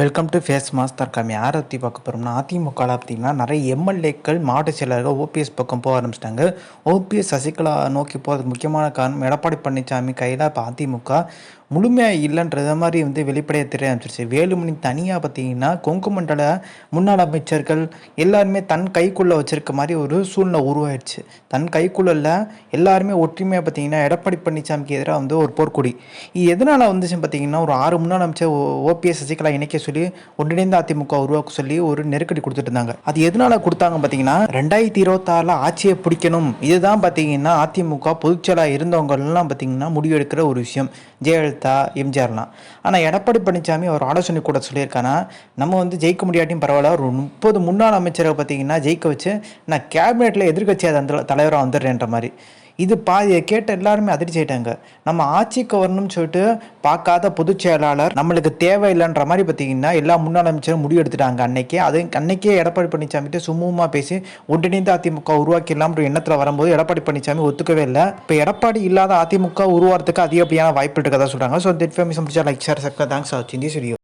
Welcome to face master கம்மி யாரை பற்றி பார்க்க போகிறோம்னா அதிமுகவில் பார்த்தீங்கன்னா நிறைய எம்எல்ஏக்கள் மாவட்ட செயலர்கள் ஓபிஎஸ் பக்கம் போக ஆரம்பிச்சிட்டாங்க. ஓபிஎஸ் சசிகலா நோக்கி போகிறதுக்கு முக்கியமான காரணம் எடப்பாடி பழனிசாமி கையில் இப்போ அதிமுக. முழுமையாக இல்லைன்றத மாதிரி வந்து வெளிப்படையாக தெரிய ஆரம்பிச்சிருச்சு. வேலுமணி தனியாக பார்த்தீங்கன்னா கொங்கு மண்டல முன்னாள் அமைச்சர்கள் எல்லாருமே தன் கைக்குள்ளே வச்சுருக்க மாதிரி ஒரு சூழ்நிலை உருவாயிடுச்சு. தன் கைக்குள்ள எல்லாருமே ஒற்றுமையாக பார்த்தீங்கன்னா எடப்பாடி பழனிசாமிக்கு எதிராக வந்து ஒரு போர்க்கொடி. இது எதனால் வந்துச்சு பார்த்தீங்கன்னா ஒரு ஆறு முன்னாள் அமைச்சர் ஓபிஎஸ் சசிகலா இணைக்க சொல்லி ஒன்றிணைந்த அதிமுக உருவாக்க சொல்லி ஒரு நெருக்கடி கொடுத்துட்டு இருந்தாங்க. அது எதனால் கொடுத்தாங்க பார்த்தீங்கன்னா ரெண்டாயிரத்தி இருபத்தாறில் ஆட்சியை பிடிக்கணும். இதுதான் பார்த்தீங்கன்னா அதிமுக பொதுச்செயலாக இருந்தவங்கள்லாம் பார்த்தீங்கன்னா முடிவெடுக்கிற ஒரு விஷயம். ஜெயலலிதா எம்ஜிஆர்லாம் ஆனால் எடப்பாடி பழனிசாமி அவர் ஆலோசனை கூட சொல்லியிருக்கானா நம்ம வந்து ஜெயிக்க முடியாட்டியும் பரவாயில்ல ஒரு முப்பது முன்னாள் அமைச்சரை பார்த்தீங்கன்னா ஜெயிக்க வச்சு நான் கேபினெட்டில் எதிர்கட்சி அந்த தலைவராக வந்துடுறேன்ற மாதிரி. இது பாதியை கேட்டு எல்லாருமே அதிர்ச்சி ஆயிட்டாங்க. நம்ம ஆட்சிக்கு வரணும்னு சொல்லிட்டு பார்க்காத பொதுச் செயலாளர் நம்மளுக்கு தேவையில்லைன்ற மாதிரி பார்த்தீங்கன்னா எல்லா முன்னாள் அமைச்சரும் முடிவு எடுத்துட்டாங்க அன்னைக்கே. அது அன்னைக்கே எடப்பாடி பழனிசாமிகிட்ட சுமூகமாக பேசி ஒன்றிணைந்த அதிமுக உருவாக்கிடலாம்ன்ற எண்ணத்தில் வரும்போது எடப்பாடி பழனிசாமி ஒத்துக்கவே இல்லை. இப்போ எடப்பாடி இல்லாத அதிமுக உருவாகிறதுக்கு அதிகப்படியான வாய்ப்பு இருக்கதா சொல்கிறாங்க ஸோ இந்த இன்ஃபர்மேஷன் முடிச்சா லைக் ஷேர் சப்ஸ்கிரைப் தேங்க்ஸ் ஆச்சு வாட்சிங் வீடியோ